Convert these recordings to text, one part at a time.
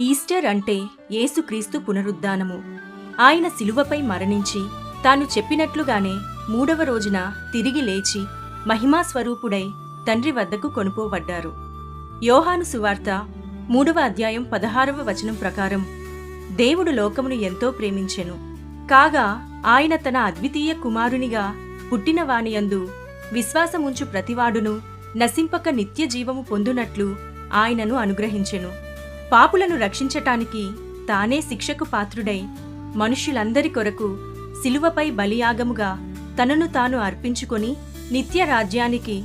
Easter అంటే యేసుక్రీస్తు పునరుద్ధానము. ఆయన శిలువపై మరణించి తాను చెప్పినట్లుగానే మూడవ రోజున తిరిగి లేచి మహిమా స్వరూపుడై తండ్రి వద్దకు కొనుపోబడ్డారు. యోహాను సువార్త మూడవ అధ్యాయం పదహారవ వచనం ప్రకారం దేవుడు లోకమును ఎంతో ప్రేమించెను. కాగా ఆయన తన అద్వితీయ కుమారునిగా పుట్టినవానియందు విశ్వాసముంచు ప్రతివాడును నశింపక నిత్య జీవము పొందునట్లు ఆయనను అనుగ్రహించెను. పాపులను రక్షించటానికి తానే శిక్షకు పాత్రుడై మనుష్యులందరి కొరకు శిలువపై బలియాగముగా తనను తాను అర్పించుకొని నిత్య రాజ్యానికి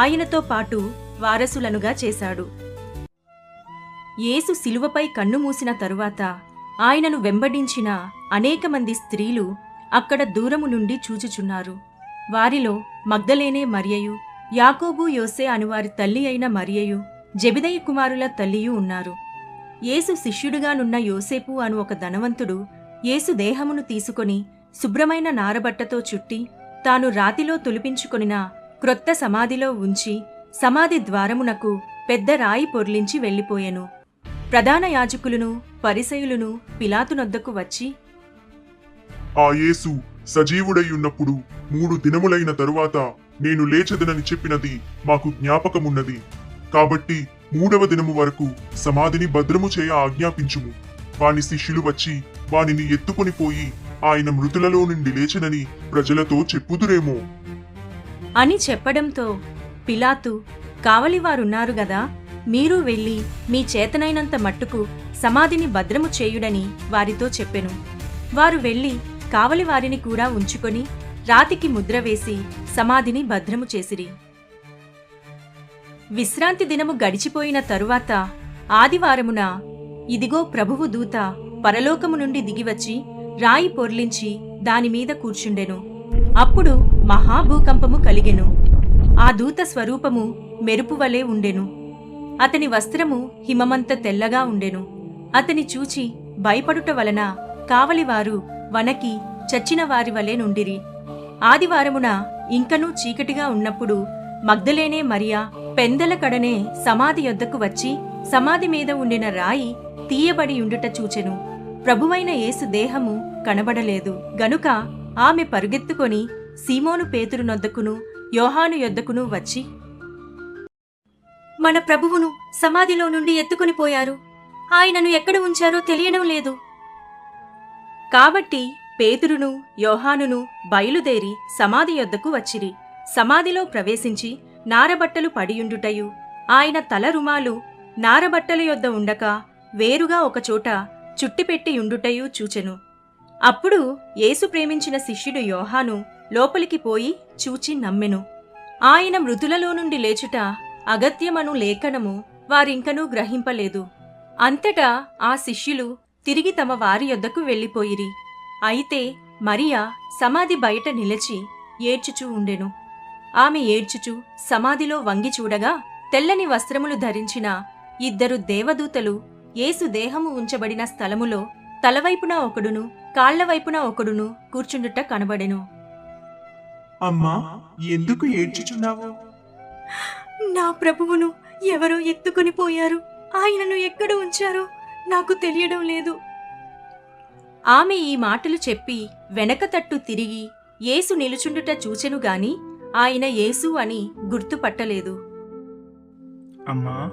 ఆయనతో పాటు వారసులనుగా చేశాడు. యేసు శిలువపై కన్నుమూసిన తరువాత ఆయనను వెంబడించిన అనేక మంది స్త్రీలు అక్కడ దూరము నుండి చూచుచున్నారు. వారిలో మగ్ధలేనే మరియయు యాకోబు యోసే అనువారి తల్లి అయిన మరియయు జబిదయ్య కుమారుల తల్లియు ఉన్నారు. యేసు శిష్యుడుగానున్న యోసేపు అను ఒక ధనవంతుడు యేసు దేహమును తీసుకొని శుభ్రమైన నారబట్టతో చుట్టి తాను రాతిలో తులిపించుకొనిన క్రొత్త సమాధిలో ఉంచి సమాధి ద్వారమునకు పెద్ద రాయి పొర్లించి వెళ్ళిపోయెను. ప్రధాన యాజకులను పరిసయులను పిలాతునొద్దకు వచ్చి ఆ యేసు సజీవుడై ఉన్నప్పుడు మూడు దినములైన తరువాత నేను లేచదనని చెప్పినది మాకు జ్ఞాపకమున్నది. కాబట్టి మూడవ దినము వరకు సమాధిని భద్రము చేయ ఆజ్ఞాపించుము. వాని శిష్యులు వచ్చి వానిని ఎత్తుకొని పోయి ఆయన మృతులలో నుండి లేచనని ప్రజలతో చెప్పుదురేమో. అని చెప్పడంతో పిలాతు కావలివారున్నారు గదా మీరు వెళ్ళి మీ చేతనైనంత మట్టుకు సమాధిని భద్రము చేయుడని వారితో చెప్పెను. వారు వెళ్ళి కావలివారిని కూడా ఉంచుకొని రాతికి ముద్ర వేసి సమాధిని భద్రము చేసిరి. విశ్రాంతి దినము గడిచిపోయిన తరువాత ఆదివారమున ఇదిగో ప్రభువు దూత పరలోకము నుండి దిగివచ్చి రాయి పొర్లించి దానిమీద కూర్చుండెను. అప్పుడు మహాభూకంపము కలిగెను. ఆ దూత స్వరూపము మెరుపువలే ఉండెను. అతని వస్త్రము హిమమంత తెల్లగా ఉండెను. అతని చూచి భయపడుట వలన కావలివారు వనకి చచ్చిన వారి వలె నుండిరి. ఆదివారమున ఇంకనూ చీకటిగా ఉన్నప్పుడు మగ్ధలేనే మరియా పెందల కడనే సమాధి యొద్దకు వచ్చి సమాధి మీద ఉండిన రాయి తీయబడి ఉండుట చూచెను. ప్రభువైన యేసు దేహము కనబడలేదు. గనుక ఆమె పరుగెత్తుకొని సీమోను పేతురునొద్దకును యోహాను యొద్దకును వచ్చి మన ప్రభువును సమాధిలో నుండి ఎత్తుకుని పోయారు. ఆయనను ఎక్కడ ఉంచారో తెలియడం లేదు. కాబట్టి పేతురును యోహానును బయలుదేరి సమాధి యొద్దకు వచ్చిరి. సమాధిలో ప్రవేశించి నారబట్టలు పడియుండుటయు. ఆయన తల రుమాలు నారబట్టల యొద్ద ఉండక వేరుగా ఒకచోట చుట్టిపెట్టియుండుటయు చూచెను. అప్పుడు యేసు ప్రేమించిన శిష్యుడు యోహాను లోపలికి పోయి చూచి నమ్మెను. ఆయన మృతులలో నుండి లేచుట అగత్యమను లేఖనము వారింకనూ గ్రహింపలేదు. అంతటా ఆ శిష్యులు తిరిగి తమ వారి యొద్దకు వెళ్ళిపోయిరి. అయితే మరియా సమాధి బయట నిలిచి ఏడ్చుచూ ఉండెను. ఆమె ఏడ్చుచూ సమాధిలో వంగి చూడగా తెల్లని వస్త్రములు ధరించిన ఇద్దరు దేవదూతలు యేసు దేహము ఉంచబడిన స్థలములో తలవైపున ఒకడును కాళ్ళవైపున ఒకడును కూర్చుండుట కనబడెను. అమ్మా ఎందుకు ఏడ్చుచున్నావు? నా ప్రభువును ఎవరో ఎత్తుకొని పోయారు. ఆయనను ఎక్కడ ఉంచారో నాకు తెలియడం లేదు. ఆమె ఈ మాటలు చెప్పి వెనక తట్టు తిరిగి యేసు నిలుచుండుట చూచెను గాని ఆయన యేసు అని గుర్తుపట్టలేదు. అమ్మా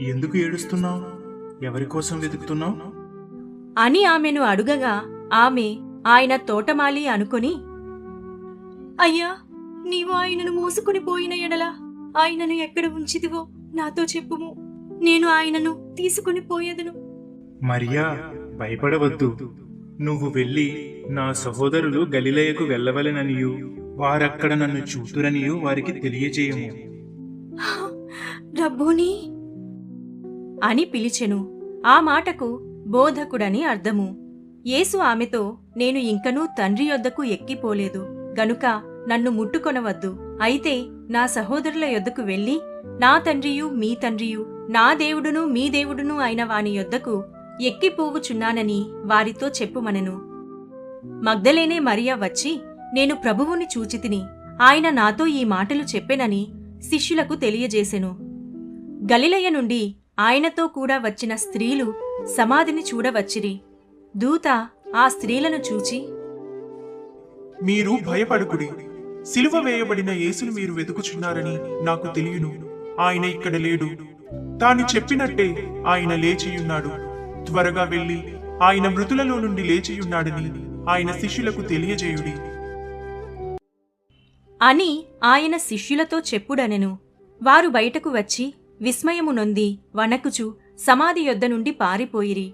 ఎందుకు ఏడుస్తున్నావు? ఎవరి కోసం వెతుకుతున్నావు? అని ఆమెను అడుగగా ఆమె ఆయన తోటమాలి అనుకొని అయ్యా నీవు ఆయనను మోసుకుని పోయిన ఎడల ఆయనను ఎక్కడ ఉంచిదివో నాతో చెప్పుము. నేను ఆయనను తీసుకుని పోయేదను. మరియా భయపడవద్దు. నువ్వు వెళ్ళి నా సహోదరులు గలిలయకు వెళ్ళవలెననియు. వారక్కడ నన్ను చూతురనియో వారికి తెలియజేయము. రబ్బోని! అని పిలిచెను. ఆ మాటకు బోధకుడని అర్థము. యేసు ఆమెతో నేను ఇంకనూ తండ్రి యొద్దకు ఎక్కిపోలేదు. గనుక నన్ను ముట్టుకొనవద్దు. అయితే నా సహోదరుల యొద్దకు వెళ్ళి నా తండ్రియు మీ తండ్రియు నా దేవుడును మీ దేవుడును అయిన వాని యొద్దకు ఎక్కిపోవుచున్నానని వారితో చెప్పుమనెను. మగ్ధలేనే మరియా వచ్చి నేను ప్రభువుని చూచితిని. ఆయన నాతో ఈ మాటలు చెప్పెనని శిష్యులకు తెలియజేసెను. గలిలయ నుండి ఆయనతో కూడా వచ్చిన స్త్రీలు సమాధిని చూడవచ్చిరి. దూత ఆ స్త్రీలను చూచి మీరు భయపడకుడి. సిలువ వేయబడిన యేసును మీరు వెతుకుచున్నారని నాకు తెలియను. ఆయన ఇక్కడ లేడు. తాను చెప్పినట్టే ఆయన లేచియున్నాడు. త్వరగా వెళ్ళి ఆయన మృతులలో నుండి లేచియున్నాడని ఆయన శిష్యులకు తెలియజేయుడి. అని ఆయన శిష్యులతో చెప్పుడనెను. వారు బయటకు వచ్చి విస్మయము నొంది వణకుచు సమాధి యొద్ద నుండి పారిపోయిరి.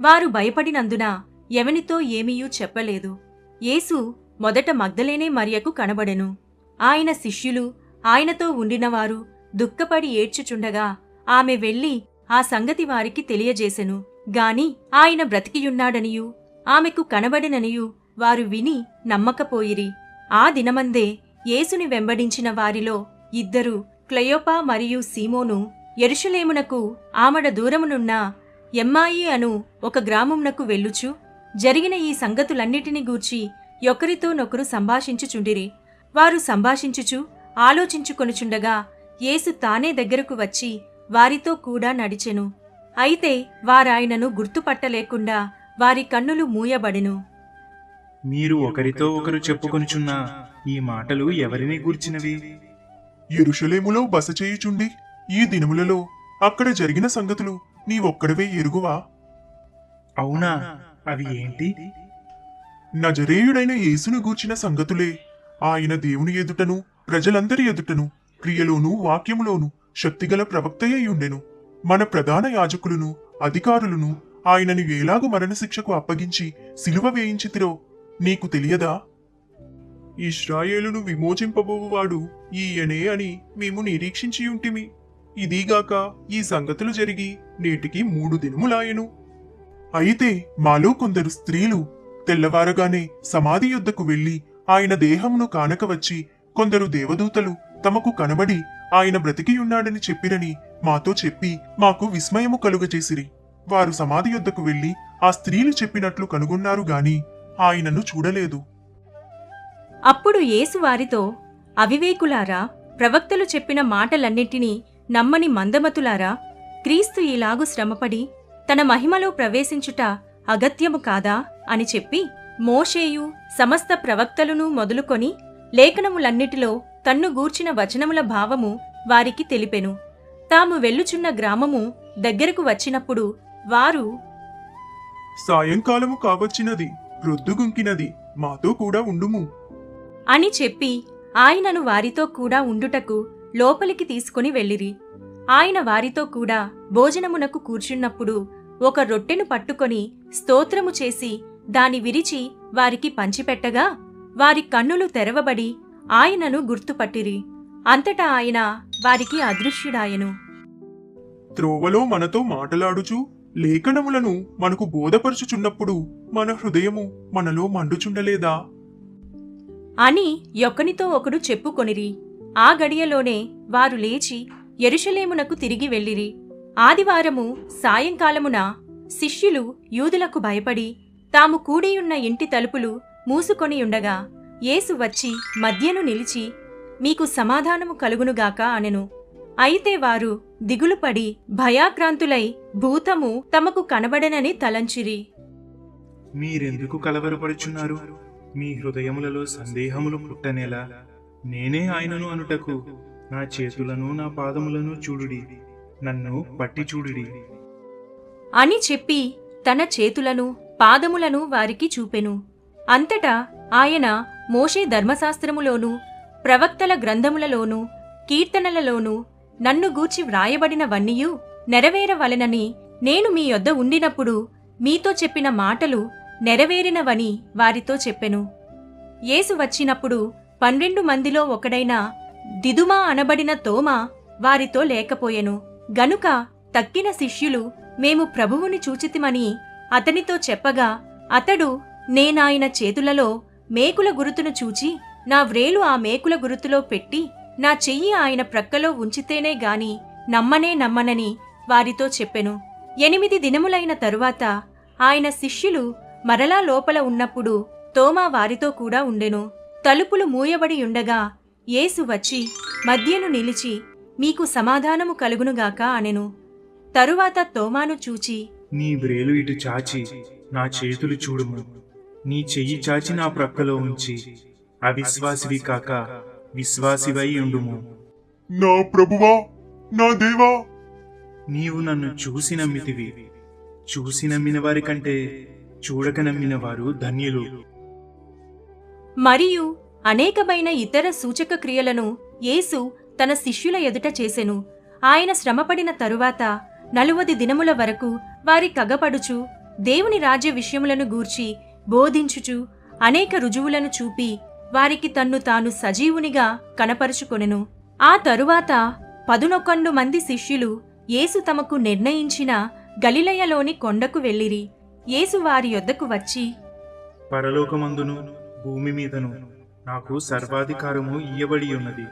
వారు భయపడినందున ఎవనితో ఏమీయూ చెప్పలేదు. యేసు మొదట మగ్ధలేనే మరియకు కనబడెను. ఆయన శిష్యులు ఆయనతో ఉండినవారు దుఃఖపడి ఏడ్చుచుండగా ఆమె వెళ్ళి ఆ సంగతి వారికి తెలియజేసెను. గాని ఆయన బ్రతికియున్నాడనియు ఆమెకు కనబడిననియు వారు విని నమ్మకపోయిరి. ఆ దినమందే యేసుని వెంబడించిన వారిలో ఇద్దరు క్లయోపా మరియు సీమోను ఎరుషలేమునకు ఆమడ దూరమునున్న ఎమ్మాయి అను ఒక గ్రామమునకు వెళ్ళుచు. జరిగిన ఈ సంగతులన్నిటిని గూర్చి ఒకరితోనొకరు సంభాషించుచుండిరి. వారు సంభాషించుచు ఆలోచించుకొనుచుండగా యేసు తానే దగ్గరకు వచ్చి వారితో కూడా నడిచెను. అయితే వారాయనను గుర్తుపట్టలేకుండా వారి కన్నులు మూయబడెను. మీరు ఒకరితో ఒకరు చెప్పుకొనుచున్నా ఈ మాటలు ఎవరిని గూర్చినవి? ఎరుషలేములో బస చేయుచుండి ఈ దినములలో అక్కడ జరిగిన సంగతులు నీవొక్కడవే ఎరుగువా? అవునా? అవి ఏంటి? నజరేయుడైన యేసును గూర్చిన సంగతులే ఆయన దేవుని ఎదుటను ప్రజలందరి ఎదుటను క్రియలోను వాక్యములోను శక్తిగల ప్రవక్తయ్యుండెను మన ప్రధాన యాజకులను అధికారులను ఆయనని వేలాగు మరణశిక్షకు అప్పగించి సిలువ వేయించితిరో నీకు తెలియదా? ఇస్రాయేలును విమోచింపబోవువాడు ఈయనే అని మేము నిరీక్షించియుంటిమి. ఇదీగాక ఈ సంగతులు జరిగి నేటికి మూడు దినములాయెను. అయితే మాలో కొందరు స్త్రీలు తెల్లవారగానే సమాధి యొద్దకు వెళ్ళి ఆయన దేహమును కానక వచ్చి కొందరు దేవదూతలు తమకు కనబడి ఆయన బ్రతికియున్నాడని చెప్పిరని మాతో చెప్పి మాకు విస్మయము కలుగచేసిరి వారు సమాధి యొద్దకు వెళ్ళి ఆ స్త్రీలు చెప్పినట్లు కనుగొన్నారు గాని ఆయనను చూడలేదు. అప్పుడు యేసు వారితో అవివేకులారా ప్రవక్తలు చెప్పిన మాటలన్నిటినీ నమ్మని మందమతులారా క్రీస్తు ఇలాగు శ్రమపడి తన మహిమలో ప్రవేశించుట అగత్యము కాదా? అని చెప్పి మోషేయు సమస్త ప్రవక్తలను మొదలుకొని లేఖనములన్నిటిలో తన్ను గూర్చిన వచనముల భావము వారికి తెలిపెను. తాము వెళ్ళుచున్న గ్రామము దగ్గరకు వచ్చినప్పుడు వారు సాయంకాలము కావచ్చినది రొద్దుగుంకినది మాతో కూడా ఉండుము. అని చెప్పి ఆయనను వారితో కూడా ఉండుటకు లోపలికి తీసుకుని వెళ్ళిరి. ఆయన వారితో కూడా భోజనమునకు కూర్చున్నప్పుడు ఒక రొట్టెను పట్టుకొని స్తోత్రము చేసి దాని విరిచి వారికి పంచిపెట్టగా వారి కన్నులు తెరవబడి ఆయనను గుర్తుపట్టిరి. అంతటా ఆయన వారికి అదృశ్యుడాయను. త్రోవలో మనతో మాటలాడుచు లేఖనములను మనకు బోధపరుచుచున్నప్పుడు మన హృదయము మనలో మండుచుండలేదా? అని యొక్కనితో ఒకడు చెప్పుకొనిరి. ఆ గడియలోనే వారు లేచి ఎరుషలేమునకు తిరిగి వెళ్ళిరి. ఆదివారము సాయంకాలమున శిష్యులు యూదులకు భయపడి తాము కూడియున్న ఇంటి తలుపులు మూసుకొనియుండగా యేసు వచ్చి మధ్యను నిలిచి మీకు సమాధానము కలుగునుగాక అనెను. అయితే వారు దిగులుపడి భయాక్రాంతులై భూతము తమకు కనబడనని తలంచిరి. మీరెందుకు కలవరపడుచున్నారు? మీ హృదయములలో సందేహములు పుట్టనేలా నేనే ఆయనను అనుటకు నా చేతులను నా పాదములను చూడుడి నన్ను పట్టి చూడుడి. అని చెప్పి తన చేతులను పాదములను వారికి చూపెను. అంతటా ఆయన మోషే ధర్మశాస్త్రములోను ప్రవక్తల గ్రంథములలోను కీర్తనలలోను నన్ను గూర్చి వ్రాయబడినవన్నీయు నెరవేరవలెనని నేను మీ యొద్ద ఉండినప్పుడు మీతో చెప్పిన మాటలు నెరవేరినవని వారితో చెప్పెను. యేసు వచ్చినప్పుడు పన్నెండు మందిలో ఒకడైన దిదుమా అనబడిన తోమా వారితో లేకపోయెను. గనుక తక్కిన శిష్యులు మేము ప్రభువుని చూచితిమని అతనితో చెప్పగా అతడు నేనాయన చేతులలో మేకుల గురుతును చూచి నా వ్రేలు ఆ మేకుల గురుతులో పెట్టి నా చెయ్యి ఆయన ప్రక్కలో ఉంచితేనే గాని నమ్మనే నమ్మనని వారితో చెప్పెను. ఎనిమిది దినములైన తరువాత ఆయన శిష్యులు మరలా లోపల ఉన్నప్పుడు తోమా వారితో కూడా ఉండెను. తలుపులు మూయబడి ఉండగా యేసు వచ్చి మధ్యను నిలిచి మీకు సమాధానము కలుగునుగాక అనెను. తరువాత తోమాను చూచి నీ వ్రేలు ఇటు చాచి నా చేతులు చూడుము. నీ చెయ్యి చాచి నా ప్రక్కలో ఉంచి అవిశ్వాసివి కాక విశ్వాసివై ఉండుము. నా ప్రభువా నా దేవా! నీవు నన్ను చూసి నమ్మితివి. చూసి నమ్మిన వారి కంటే చూడక నమ్మిన వారు ధన్యులు. మరియు అనేకమైన ఇతర సూచక క్రియలను యేసు తన శిష్యుల ఎదుట చేసెను. ఆయన శ్రమపడిన తరువాత నలువది దినముల వరకు వారి కగపడుచు దేవుని రాజ్య విషయములను గూర్చి బోధించుచు అనేక రుజువులను చూపి వారికి తన్ను తాను సజీవునిగా కనపరుచుకొనెను. ఆ తరువాత పదునొకండు మంది శిష్యులు యేసు తమకు నిర్ణయించిన గలిలయలోని కొండకు వెళ్ళిరి. యేసు వారి యొద్దకు వచ్చి పరలోకమందును భూమి మీదను నాకు సర్వాధికారము ఇయ్యబడి ఉన్నది.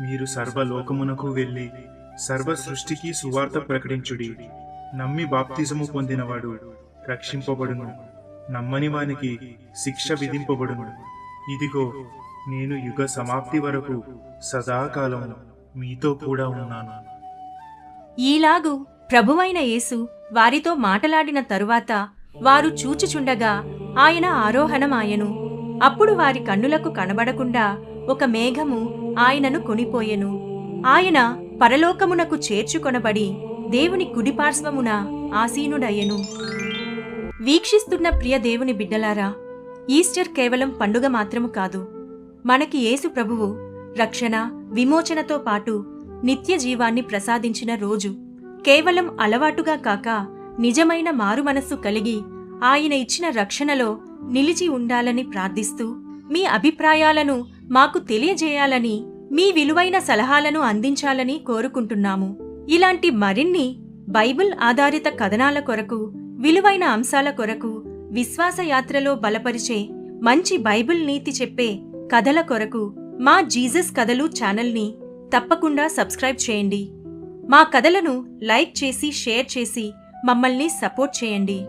మీరు సర్వలోకమునకు వెళ్ళి సర్వ సృష్టికి సువార్త ప్రకటించుడి. నమ్మి బాప్తిజము పొందినవాడు రక్షింపబడును. నమ్మని వానికి శిక్ష విధింపబడును. ఇదిగో నేను యుగ సమాప్తి వరకు సదాకాలము మీతో కూడా ఉన్నాను. ఈలాగు ప్రభువైన యేసు వారితో మాటలాడిన తరువాత వారు చూచుచుండగా ఆయన ఆరోహణమాయెను. అప్పుడు వారి కన్నులకు కనబడకుండా ఒక మేఘము ఆయనను కొనిపోయెను. ఆయన పరలోకమునకు చేర్చుకొనబడి దేవుని కుడిపార్శ్వమున ఆసీనుడయ్యెను. వీక్షిస్తున్న ప్రియ దేవుని బిడ్డలారా ఈస్టర్ కేవలం పండుగ మాత్రము కాదు. మనకి యేసు ప్రభువు రక్షణ విమోచనతో పాటు నిత్య జీవాన్ని ప్రసాదించిన రోజు. కేవలం అలవాటుగా కాక నిజమైన మారు మనస్సు కలిగి ఆయన ఇచ్చిన రక్షణలో నిలిచి ఉండాలని ప్రార్థిస్తూ మీ అభిప్రాయాలను మాకు తెలియజేయాలని మీ విలువైన సలహాలను అందించాలని కోరుకుంటున్నాము. ఇలాంటి మరిన్ని బైబిల్ ఆధారిత కథనాల కొరకు విలువైన అంశాల కొరకు విశ్వాసయాత్రలో బలపరిచే మంచి బైబిల్ నీతి చెప్పే కథల కొరకు మా జీసస్ కథలు ఛానల్ని తప్పకుండా సబ్స్క్రైబ్ చేయండి. మా కథలను లైక్ చేసి షేర్ చేసి మమ్మల్ని సపోర్ట్ చేయండి.